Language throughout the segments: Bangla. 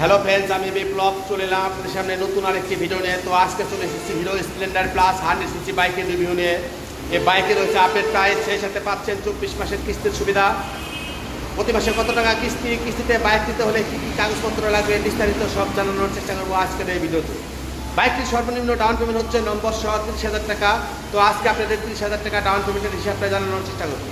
হ্যালো ফ্রেন্ডস আমি বিপ্লব চলে এলাম আপনাদের সামনে নতুন আরেকটি ভিডিও নিয়ে। তো আজকে চলে এসেছি Hero Splendor Plus hundred CC বাইকের রিভিউ নিয়ে। এই বাইকে রয়েছে আপডেট প্রাইস সেই সাথে পাচ্ছেন চব্বিশ মাসের কিস্তির সুবিধা। প্রতি মাসে কত টাকা কিস্তি? কিস্তিতে বাইক দিতে হলে কী কী কাগজপত্র লাগবে? বিস্তারিত সব জানানোর চেষ্টা করব আজকের এই ভিডিওতে বাইকটির সর্বনিম্ন ডাউন পেমেন্ট হচ্ছে নম্বর সহ তিরিশ হাজার টাকা। তো আজকে আপনাদের তিরিশ হাজার টাকা ডাউন পেমেন্টের হিসাবটা জানানোর চেষ্টা করব।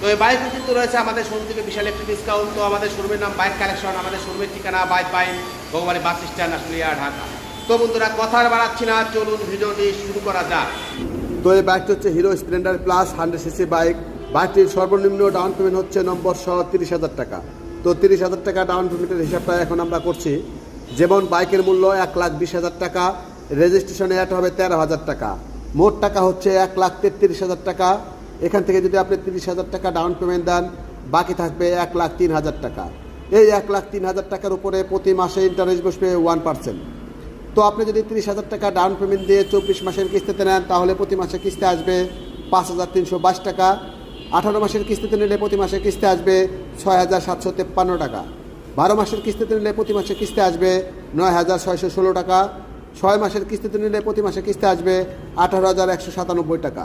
তো এই বাইক কিন্তু রয়েছে, আমাদের শোরুম থেকে বিশাল একটি ডিসকাউন্ট তো আমাদের শোরুমের নাম বাইক কালেকশন আমাদের শোরুমের ঠিকানা বাইক বাইক ভগবানী বাস স্ট্যান্ড আসলিয়া ঢাকা। তো বন্ধুরা কথা আর বাড়াচ্ছি না, চলুন ভিডিওটি শুরু করা যাক। তো এই বাইকটি হচ্ছে Hero Splendor Plus hundred CC bike বাইকটির সর্বনিম্ন ডাউন পেমেন্ট হচ্ছে নম্বর সহ তিরিশ হাজার টাকা। তো তিরিশ হাজার টাকা ডাউন পেমেন্টের হিসাবটা এখন আমরা করছি। যেমন বাইকের মূল্য এক লাখ বিশ হাজার টাকা রেজিস্ট্রেশনে অ্যাড হবে তেরো হাজার টাকা। মোট টাকা হচ্ছে এক লাখ তেত্রিশ হাজার টাকা। এখান থেকে যদি আপনি তিরিশ হাজার টাকা ডাউন পেমেন্ট দেন, বাকি থাকবে এক লাখ তিন হাজার টাকা। এই এক লাখ তিন হাজার টাকার উপরে প্রতি মাসে ইন্টারেস্ট বসবে ওয়ান পার্সেন্ট তো আপনি যদি তিরিশ হাজার টাকা ডাউন পেমেন্ট দিয়ে চব্বিশ মাসের কিস্তিতে নেন, তাহলে প্রতি মাসে কিস্তি আসবে পাঁচ হাজার তিনশো বাইশ টাকা। আঠারো মাসের কিস্তিতে নিলে প্রতি মাসে কিস্তি আসবে ছয় হাজার সাতশো তেপ্পান্ন টাকা। বারো মাসের কিস্তিতে নিলে প্রতি মাসে কিস্তি আসবে নয় হাজার ছয়শো ষোলো টাকা। ছয় মাসের কিস্তিতে নিলে প্রতি মাসে কিস্তি আসবে আঠারো হাজার একশো সাতানব্বই টাকা।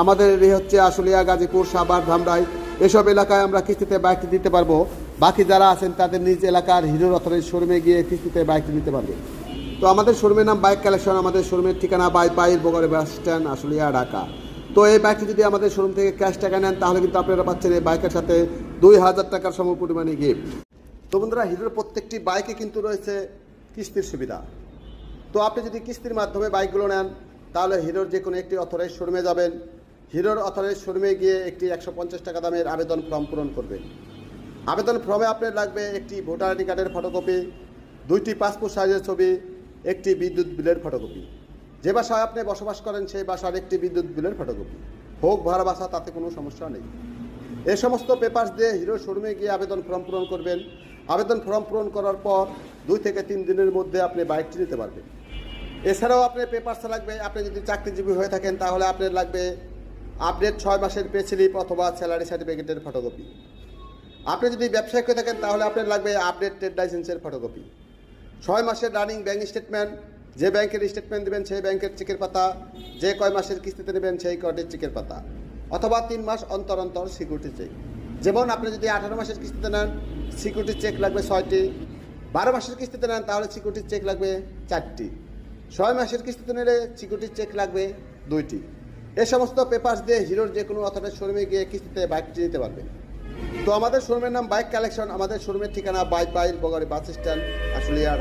আমাদের এই হচ্ছে আশুলিয়া, গাজীপুর, সাভার, ধামরাই, এসব এলাকায় আমরা কিস্তিতে বাইকটি দিতে পারব। বাকি যারা আছেন, তাদের নিজ এলাকার হিরোর অথরের শোরুমে গিয়ে কিস্তিতে বাইকটি নিতে পারবে। তো আমাদের শোরুমের নাম বাইক কালেকশন, আমাদের শোরুমের ঠিকানা Baipail Bogra bus stand, Ashulia, Dhaka. তো এই বাইকটি যদি আমাদের শোরুম থেকে ক্যাশ টাকা নেন, তাহলে কিন্তু আপনারা পাচ্ছেন এই বাইকের সাথে দুই হাজার টাকার সম পরিমাণে গিফট তো বন্ধুরা, হিরোর প্রত্যেকটি বাইকে কিন্তু রয়েছে কিস্তির সুবিধা। তো আপনি যদি কিস্তির মাধ্যমে বাইকগুলো নেন, তাহলে হিরোর যে কোনো একটি অথরাইজ শোরুমে যাবেন। হিরোর অথরাইজ শোরুমে গিয়ে একটি একশো পঞ্চাশ টাকা দামের আবেদন ফর্ম পূরণ করবেন আবেদন ফর্মে আপনার লাগবে একটি ভোটার আইডি কার্ডের ফটোকপি, দুইটি পাসপোর্ট সাইজের ছবি, একটি বিদ্যুৎ বিলের ফটোকপি। যে বাসায় আপনি বসবাস করেন, সেই বাসার একটি বিদ্যুৎ বিলের ফটোকপি। হোক ভাড়া বাসা, তাতে কোনো সমস্যা নেই। এ সমস্ত পেপার্স দিয়ে হিরো শোরুমে গিয়ে আবেদন ফর্ম পূরণ করবেন। আবেদন ফর্ম পূরণ করার পর দুই থেকে তিন দিনের মধ্যে আপনি বাইকটি নিতে পারবেন। এছাড়াও আপনার পেপারস লাগবে, আপনি যদি চাকরিজীবী হয়ে থাকেন, তাহলে আপনার লাগবে আপডেট ছয় মাসের পে স্লিপ অথবা স্যালারি সার্টিফিকেটের ফটোকপি। আপনি যদি ব্যবসায়িক হয়ে থাকেন, তাহলে আপনার লাগবে আপডেট ট্রেড লাইসেন্সের ফটোকপি। ছয় মাসের রানিং ব্যাংক স্টেটমেন্ট, যে ব্যাংকের স্টেটমেন্ট দেবেন সেই ব্যাংকের চেকের পাতা, যে কয় মাসের কিস্তিতে নেবেন সেই কয়টির চেকের পাতা, অথবা তিন মাস অন্তর অন্তর সিকিউরিটি চেক। যেমন আপনি যদি আঠারো মাসের কিস্তিতে নেন, সিকিউরিটি চেক লাগবে ছয়টি। বারো মাসের কিস্তিতে নেন, তাহলে সিকিউরিটি চেক লাগবে চারটি। ছয় মাসের কিস্তিতে নিলে সিকিউরিটি চেক লাগবে দুইটি। এই সমস্ত পেপার্স দিয়ে হিরোর যে কোনো অথরাইজ শোরুমে গিয়ে কিস্তিতে বাইকটি নিতে পারবে। তো আমাদের শোরুমের নাম বাইক কালেকশন আমাদের শোরুমের ঠিকানা বাইক বাইল বগরে বাস স্ট্যান্ড, আশুলিয়া